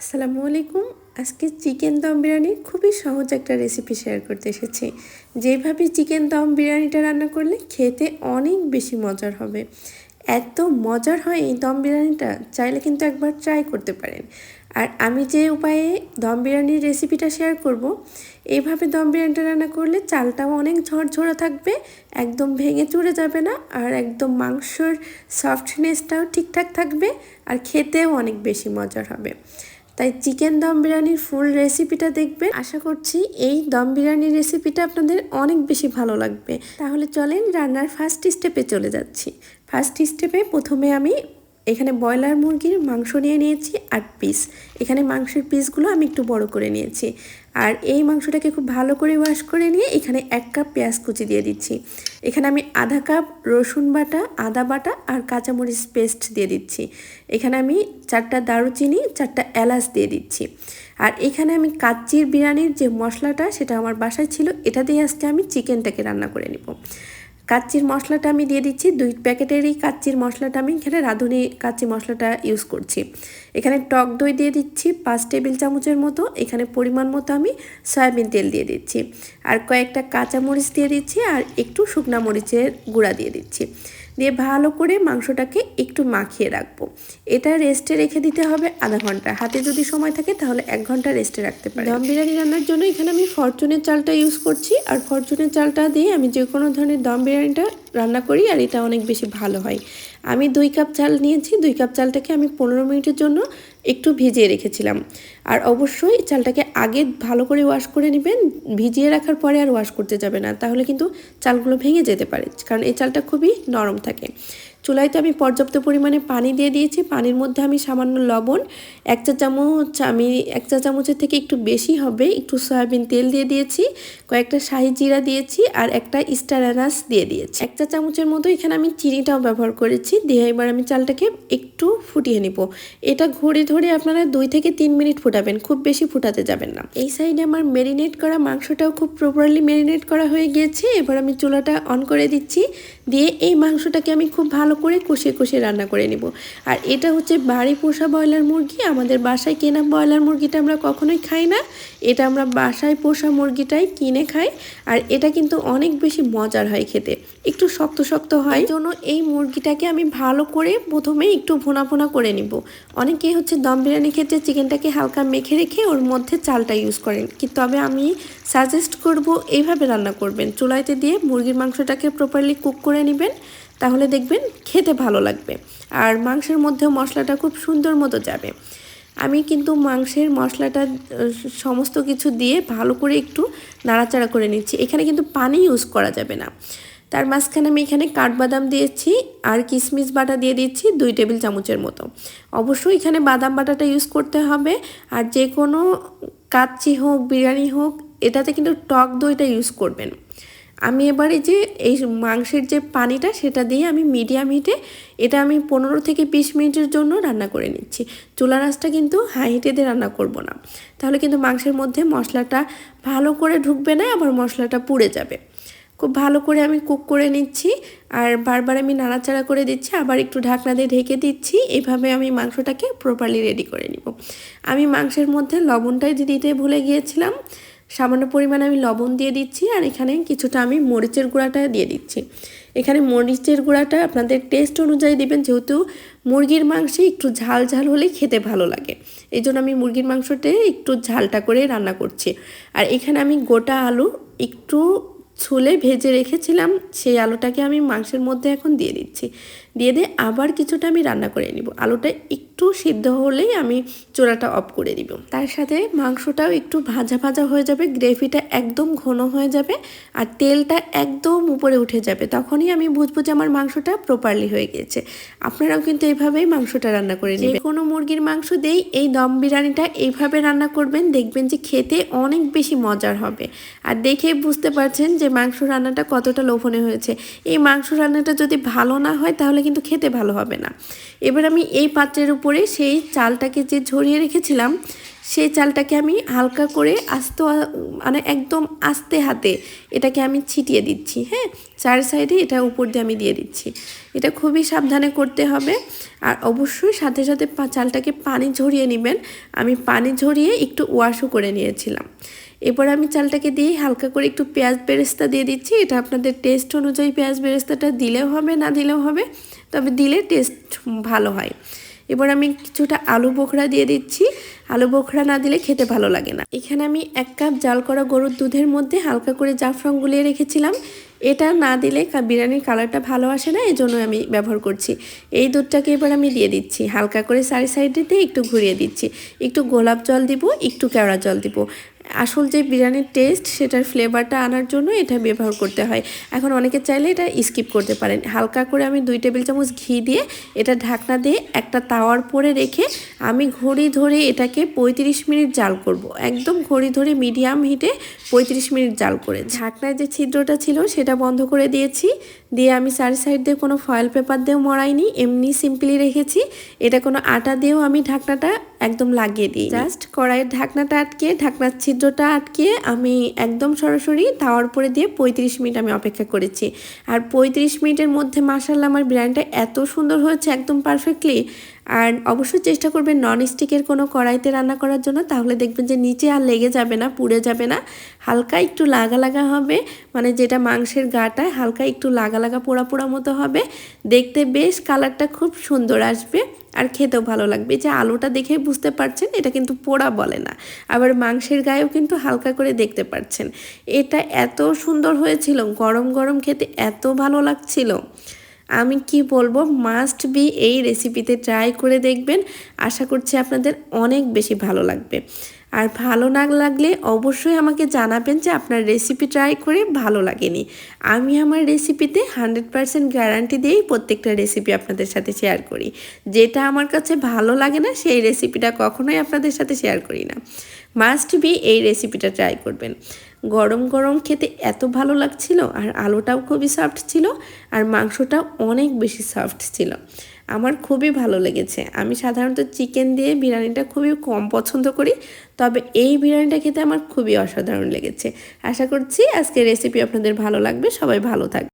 আসসালামু আলাইকুম। আজকে চিকেন দম বিরিয়ানি খুবই সহজ একটা রেসিপি শেয়ার করতে এসেছি। যেভাবে চিকেন দম বিরিয়ানিটা রান্না করলে খেতে অনেক বেশি মজার হবে। এত মজার হয় এই দম বিরিয়ানিটা, চাইলে কিন্তু একবার ট্রাই করতে পারেন। আর আমি যে উপায়ে দম বিরিয়ানির রেসিপিটা শেয়ার করব এইভাবে দম বিরিয়ানিটা রান্না করলে চালটাও অনেক ঝরঝরা থাকবে, একদম ভেঙে চুরে যাবে না, আর একদম মাংসর সফটনেসটাও ঠিকঠাক থাকবে, আর খেতেও অনেক বেশি মজার হবে। তাই চিকেন দম বিরিয়ানির ফুল রেসিপিটা দেখবেন। আশা করছি এই দম বিরিয়ানির রেসিপিটা আপনাদের অনেক বেশি ভালো লাগবে। তাহলে চলেন রান্নার ফার্স্ট স্টেপে চলে যাচ্ছি। ফার্স্ট স্টেপে প্রথমে আমি এখানে ব্রয়লার মুরগির মাংস নিয়ে নিয়েছি আট পিস এখানে মাংসের পিসগুলো আমি একটু বড় করে নিয়েছি। আর এই মাংসটাকে খুব ভালো করে ওয়াশ করে নিয়ে এখানে এক কাপ পেঁয়াজ কুচি দিয়ে দিচ্ছি। এখানে আমি আধা কাপ রসুন বাটা, আদা বাটা আর কাঁচামরিচ পেস্ট দিয়ে দিচ্ছি। এখানে আমি চারটা দারুচিনি, চারটা এলাচ দিয়ে দিচ্ছি। আর এখানে আমি কাচ্চির বিরিয়ানির যে মশলাটা সেটা আমার বাসায় ছিল, এটা দিয়ে আজকে আমি চিকেনটাকে রান্না করে নিব। কাচ্চির মশলাটা আমি দিয়ে দিচ্ছি। দুই প্যাকেটেরই কাচ্চির মশলাটা আমি এখানে রাঁধুনি কাচ্চি মশলাটা ইউজ করছি। এখানে টক দই দিয়ে দিচ্ছি পাঁচ টেবিল চামচের মতো। এখানে পরিমাণ মতো আমি সয়াবিন তেল দিয়ে দিচ্ছি। আর কয়েকটা কাঁচামরিচ দিয়ে দিচ্ছি আর একটু শুকনা মরিচের গুঁড়া দিয়ে দিচ্ছি। দিয়ে ভালো করে মাংসটাকে একটু মাখিয়ে রাখব। এটা রেস্টে রেখে দিতে হবে আধা ঘণ্টা। হাতে যদি সময় থাকে তাহলে এক ঘণ্টা রেস্টে রাখতে পারি দম বিরিয়ানি রান্নার জন্য এখানে আমি ফরচুনের চালটা ইউজ করছি। আর ফরচুনের চালটা দিয়ে আমি যে কোনো ধরনের দম বিরিয়ানিটা রান্না করি আর এটা অনেক বেশি ভালো হয়। আমি দুই কাপ চাল নিয়েছি, দুই কাপ চালটাকে আমি পনেরো মিনিটের জন্য একটু ভিজিয়ে রেখেছিলাম। আর অবশ্যই চালটাকে আগে ভালো করে ওয়াশ করে নেবেন, ভিজিয়ে রাখার পরে আর ওয়াশ করতে যাবে না। তাহলে কিন্তু চালগুলো ভেঙে যেতে পারে, কারণ এই চালটা খুবই নরম থাকে। চুলাইতে আমি পর্যাপ্ত পরিমাণে পানি দিয়ে দিয়েছি। পানির মধ্যে আমি সামান্য লবণ, এক চা চামচ, আমি এক চা চামচের থেকে একটু বেশি হবে, একটু সয়াবিন তেল দিয়ে দিয়েছি, কয়েকটা শাহি জিরা দিয়েছি আর একটা স্টার অ্যানাস দিয়ে দিয়েছি। এক চা চামচের মতো এখানে আমি চিনিটাও ব্যবহার করেছি, দিয়ে এবার আমি চালটাকে একটু ফুটিয়ে নিব। এটা ঘড়ি ধরে আপনারা দুই থেকে তিন মিনিট ফুটাবেন, খুব বেশি ফুটাতে যাবেন না। এই সাইডে আমার মেরিনেট করা মাংসটাও খুব প্রপারলি মেরিনেট করা হয়ে গিয়েছে। এবার আমি চুলাটা অন করে দিচ্ছি, দিয়ে এই মাংসটাকে আমি খুব ভালো করে কষিয়ে কষিয়ে রান্না করে নিব। আর এটা হচ্ছে বাড়ি পোষা ব্রয়লার মুরগি। আমাদের বাসায় কেনা ব্রয়লার মুরগিটা আমরা কখনোই খাই না। এটা আমরা বাসায় পোষা মুরগিটাই কিনে খাই। আর এটা কিন্তু অনেক বেশি মজার হয় খেতে। একটু শক্ত শক্ত হয়। জন্য এই মুরগিটাকে আমি ভালো করে প্রথমে একটু ভোনা ভোনা করে নিব। অনেকেই হচ্ছে দম বিরিয়ানি ক্ষেত্রে চিকেনটাকে হালকা মেখে রেখে ওর মধ্যে চালটা ইউজ করেন। কিন্তু তবে আমি সাজেস্ট করব এইভাবে রান্না করবেন। চুলাইতে দিয়ে মুরগির মাংসটাকে প্রপারলি কুক করে নেবেন। তাহলে দেখবেন খেতে ভালো লাগবে। আর মাংসের মধ্যেও মশলাটা খুব সুন্দর মতো যাবে। আমি কিন্তু মাংসের মশলাটা, সমস্ত কিছু দিয়ে ভালো করে একটু নাড়াচাড়া করে নিচ্ছি। এখানে কিন্তু পানি ইউজ করা যাবে না। তার মাঝখানে আমি এখানে কাঠবাদাম দিয়েছি আর কিশমিশ বাটা দিয়ে দিচ্ছি দুই টেবিল চামচের মতো। অবশ্যই এখানে বাদাম বাটাটা ইউজ করতে হবে। আর যে কোনো কাচ্চি হোক, বিরিয়ানি হোক, এটাতে কিন্তু টক দইটা ইউজ করবেন। আমি এবারে যে এই মাংসের যে পানিটা সেটা দিয়ে আমি মিডিয়াম হিটে এটা আমি পনেরো থেকে বিশ মিনিটের জন্য রান্না করে নিচ্ছি। চুলা রাসটা কিন্তু হাই হিটে দিয়ে রান্না করব না। তাহলে কিন্তু মাংসের মধ্যে মশলাটা ভালো করে ঢুকবে না, আবার মশলাটা পুড়ে যাবে। খুব ভালো করে আমি কুক করে নিচ্ছি আর বারবার আমি নাড়াচাড়া করে দিচ্ছি, আবার একটু ঢাকনা দিয়ে ঢেকে দিচ্ছি, এভাবে আমি মাংসটাকে প্রপারলি রেডি করে নিব। আমি মাংসের মধ্যে লবণটাই দিতে ভুলে গিয়েছিলাম সামান্য পরিমাণে আমি লবণ দিয়ে দিচ্ছি আর এখানে কিছুটা আমি মরিচের গুঁড়াটা দিয়ে দিচ্ছি। এখানে মরিচের গুঁড়াটা আপনাদের টেস্ট অনুযায়ী দেবেন, যেহেতু মুরগির মাংসে একটু ঝাল ঝাল হলেই খেতে ভালো লাগে। এই জন্য আমি মুরগির মাংসটা একটু ঝালটা করে রান্না করছি। আর এখানে আমি গোটা আলু একটু ছুলে ভেজে রেখেছিলাম, সেই আলুটাকে আমি মাংসের মধ্যে এখন দিয়ে দিচ্ছি। দিয়ে দিয়ে আবার কিছুটা আমি রান্না করে নিব। আলুটা একটু সিদ্ধ হলেই আমি চোড়াটা অফ করে দিব। তার সাথে মাংসটাও একটু ভাজা ভাজা হয়ে যাবে, গ্রেভিটা একদম ঘন হয়ে যাবে আর তেলটা একদম উপরে উঠে যাবে। তখনই আমি বুঝব যে আমার মাংসটা প্রপারলি হয়ে গিয়েছে। আপনারাও কিন্তু এইভাবেই মাংসটা রান্না করে নেবেন। কোনো মুরগির মাংস দিয়েই এই দম বিরিয়ানিটা এইভাবে রান্না করবেন, দেখবেন যে খেতে অনেক বেশি মজার হবে। আর দেখে বুঝতে পারছেন যে মাংস রান্নাটা কতটা লোভনীয় হয়েছে। এই মাংস রান্নাটা যদি ভালো না হয়, তাহলে কিন্তু খেতে ভালো হবে না। এবার আমি এই পাত্রের উপরে সেই চালটাকে যে ঝরিয়ে রেখেছিলাম, সেই চালটাকে আমি হালকা করে আস্ত মানে একদম আস্তে হাতে এটাকে আমি ছিটিয়ে দিচ্ছি হ্যাঁ? চার সাইডে এটা উপর দিয়ে আমি দিয়ে দিচ্ছি। এটা খুবই সাবধানে করতে হবে। আর অবশ্যই সাথে সাথে চালটাকে পানি ঝরিয়ে নেবেন। আমি পানি ঝরিয়ে একটু ওয়াশও করে নিয়েছিলাম। এরপর আমি চালটাকে দিয়ে হালকা করে একটু পেঁয়াজ বেরেস্তা দিয়ে দিচ্ছি। এটা আপনাদের টেস্ট অনুযায়ী পেঁয়াজ বেরেস্তাটা দিলেও হবে, না দিলেও হবে, তবে দিলে টেস্ট ভালো হয়। এবার আমি কিছুটা আলু বোখরা দিয়ে দিচ্ছি। আলু বোখরা না দিলে খেতে ভালো লাগে না। এখানে আমি এক কাপ জাল করা গরুর দুধের মধ্যে হালকা করে জাফরান গুলিয়ে রেখেছিলাম। এটা না দিলে বিরিয়ানির কালারটা ভালো আসে না এই জন্য আমি ব্যবহার করছি। এই দুধটাকে এবার আমি দিয়ে দিচ্ছি। হালকা করে সারি সাইডে দিয়ে একটু ঘুরিয়ে দিচ্ছি। একটু গোলাপ জল দিব, একটু কেওড়া জল দিব। আসল যে বিরিয়ানির টেস্ট সেটার ফ্লেভারটা আনার জন্য এটা ব্যবহার করতে হয়। এখন অনেকে চাইলে এটা স্কিপ করতে পারেন। হালকা করে আমি দুই টেবিল চামচ ঘি দিয়ে এটা ঢাকনা দিয়ে একটা তাওয়ার পরে রেখে আমি ঘড়ি ধরে এটাকে পঁয়ত্রিশ মিনিট জাল করব। একদম ঘড়ি ধরে মিডিয়াম হিটে পঁয়ত্রিশ মিনিট জাল করে ঢাকনায় যে ছিদ্রটা ছিল সেটা বন্ধ করে দিয়েছি। দিয়ে আমি চারি সাইড দিয়ে কোনো ফয়েল পেপার দিয়েও মরাইনি এমনি সিম্পলি রেখেছি। এটা কোনো আটা দিয়েও আমি ঢাকনাটা একদম লাগিয়ে দিই জাস্ট কড়াইয়ের ঢাকনাটা আটকে, ঢাকনার ছিদ্রটা আটকে আমি একদম সরাসরি তাওয়ার উপরে দিয়ে পঁয়ত্রিশ মিনিট আমি অপেক্ষা করেছি। আর পঁয়ত্রিশ মিনিটের মধ্যে মাসাল্লাহ আমার বিরিয়ানিটা এত সুন্দর হয়েছে, একদম পারফেক্টলি আর অবশ্যই চেষ্টা করবেন নন স্টিকের কোনো কড়াইতে রান্না করার জন্য। তাহলে দেখবেন যে নিচে আর লেগে যাবে না, পুড়ে যাবে না। হালকা একটু লাগা লাগা হবে মানে যেটা মাংসের গাটায় হালকা একটু লাগা লাগা পোড়া পোড়া মতো হবে। দেখতে বেশ কালারটা খুব সুন্দর আসবে আর খেতেও ভালো লাগবে। যে আলুটা দেখে বুঝতে পারছেন, এটা কিন্তু পোড়া বলে না। আবার মাংসের গায়েও কিন্তু হালকা করে দেখতে পাচ্ছেন এটা এত সুন্দর হয়েছিল, গরম গরম খেতে এত ভালো লাগছিল। আমি কি বলব মাস্ট বি এই রেসিপিতে ট্রাই করে দেখবেন। আশা করছি আপনাদের অনেক বেশি ভালো লাগবে। আর ভালো না লাগলে অবশ্যই আমাকে জানাবেন যে আপনার রেসিপি ট্রাই করে ভালো লাগেনি। আমি আমার রেসিপিতে হান্ড্রেড পারসেন্ট গ্যারান্টি দিয়েই প্রত্যেকটা রেসিপি আপনাদের সাথে শেয়ার করি। যেটা আমার কাছে ভালো লাগে না, সেই রেসিপিটা কখনোই আপনাদের সাথে শেয়ার করি না। মাস্ট বি এই রেসিপিটা ট্রাই করবেন। গরম গরম খেতে এত ভালো লাগছিল আর আলুটাও খুবই সফট ছিল আর মাংসটাও অনেক বেশি সফট ছিল। আমার খুবই ভালো লেগেছে। আমি সাধারণত চিকেন দিয়ে বিরিয়ানিটা খুবই কম পছন্দ করি, তবে এই বিরিয়ানিটা খেতে আমার খুবই অসাধারণ লেগেছে। আশা করছি আজকে রেসিপি আপনাদের ভালো লাগবে। সবাই ভালো থাকবে